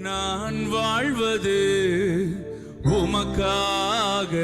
நான் வாழ்வது உமக்காக.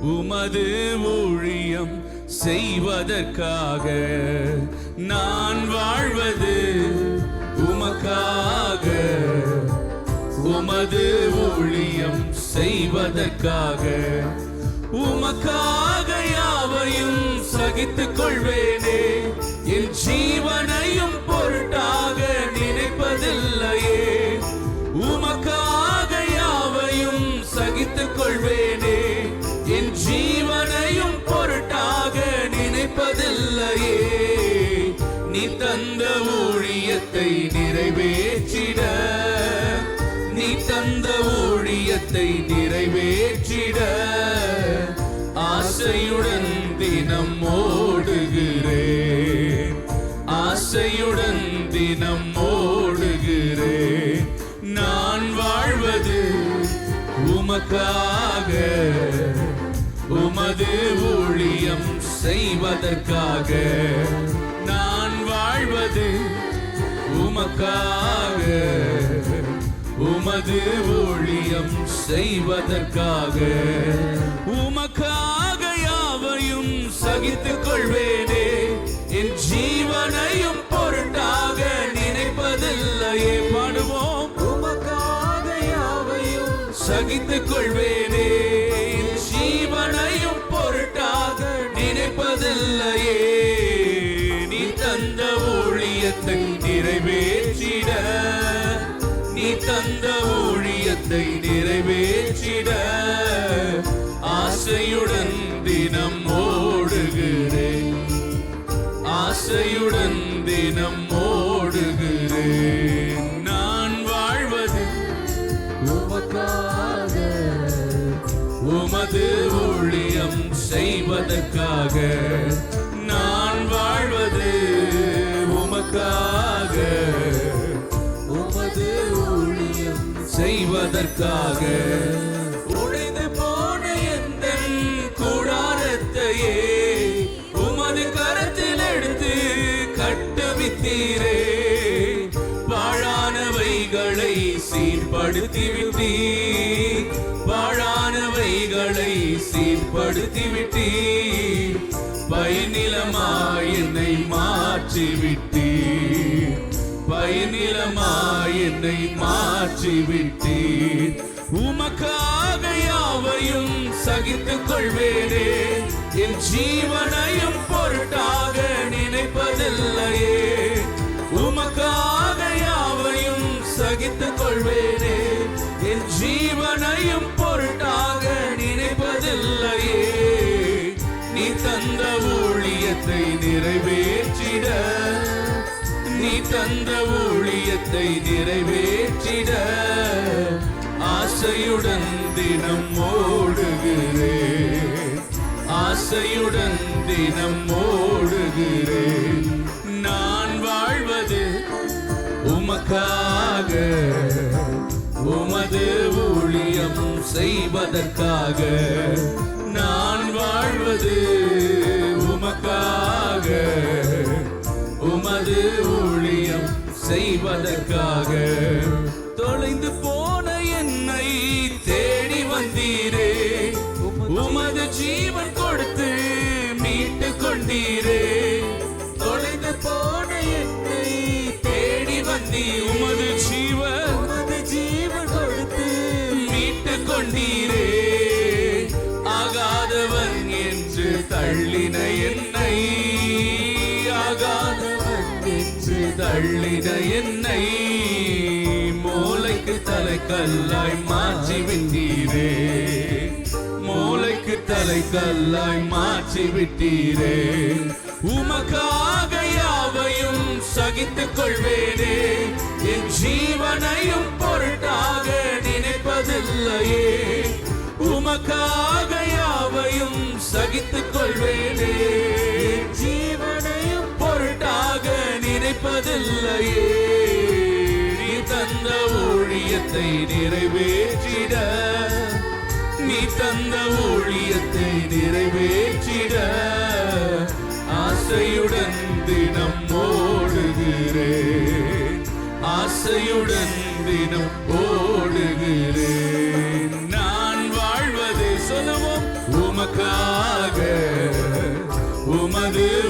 உமது ஊழியம் செய்வதற்காக. நான் வாழ்வது உமக்காக. உமது ஊழியம் செய்வதற்காக. உமக்காக யாவையும் சகித்துக் கொள்வேனே என் ஜீவன் நீ தந்த ஊழியத்தை நிறைவேற்றிட. நீ தந்த ஊழியத்தை நிறைவேற்றிட. ஆசையுடன் தினம் ஓடுகிறேன் ஆசையுடன் தினம் ஓடுகிறேன் நான் வாழ்வது உமக்காக. உமது ஊழியம் செய்வதற்காக. உமது ஊழியம் செய்வதற்காக உமக்காக யாவையும் சகித்துக் கொள்வேனே. என் ஜீவனையும் பொருட்டாக நினைப்பதில்லையே பாடுவோம். உமக்காக யாவையும் சகித்துக் கொள்வேனே. என் ஜீவனையும் பொருட்டாக நினைப்பதில்லையே. நீ தந்த ஊழியத்தை நிறைவேற்றிட தந்த ஊழியத்தை நிறைவேற்றிட ஆசையுடன் தினம் ஓடுகிறேன் ஆசையுடன் தினம் ஓடுகிறேன் நான் வாழ்வது உமக்காக உமது ஊழியம் செய்வதற்காக. நான் வாழ்வது உமக்காக செய்வதற்காக உடைந்து போன எந்த கூடாரத்தையே உமது கரத்தில் எடுத்து கட்டுவித்தீரே. வாழானவைகளை சீர்படுத்தி விட்டீர் வாழானவைகளை சீர்படுத்தி விட்டீர் பயனிலமாய் என்னை மாற்றி பயனிலமாய் என்னை மாற்றிவிட்டீர். உமக்காக யாவையும் சகித்துக் கொள்வேனே. என் ஜீவனையும் பொருட்டாக நினைப்பதில்லையே. உமக்காக யாவையும் சகித்துக் கொள்வேனே. என் ஜீவனையும் பொருட்டாக நினைப்பதில்லையே. நீ தந்த ஊழியத்தை நிறைவேற்றிட நீ தந்த ஊழியத்தை நிறைவேற்றிட. ஆசையுடன் தினம் ஓடுகிறேன் ஆசையுடன் தினம் ஓடுகிறேன் நான் வாழ்வது உமக்காக. உமது ஊழியம் செய்வதற்காக. நான் வாழ்வது உமக்காக. செய்வதற்காக தொலைந்து போன என்னை தேடி வந்தீரே. உமது ஜீவன் கொடுத்து மீட்டு கொண்டீரே. தொலைந்து போன என்னை தேடி வந்தீ உமது ஜீவன் உமது ஜீவன் கொடுத்து மீட்டு கொண்டீரே. ஆகாதவன் என்று தள்ளின என்னை என்று தள்ளின என்னை. மூளைக்கு தலைக்கல்லாய் மாற்றி விட்டீரே. மூளைக்கு தலைக்கல்லாய் மாற்றி விட்டீரே. உமக்காக யாவையும் சகித்துக் கொள்வேனே. என் ஜீவனையும் பொருட்டாக நினைப்பதில்லையே. உமக்காக யாவையும் சகித்துக் கொள்வேனே. நினைப்பதில்லையே நீ தந்த ஊழியத்தை நிறைவேற்றிட. நீ தந்த ஊழியத்தை நிறைவேற்றிட. ஆசையுடன் தினம் ஓடுகிறேன். ஆசையுடன் தினம் ஓடுகிறேன். நான் வாழ்வது சொல்லவும் உமக்காக. உமது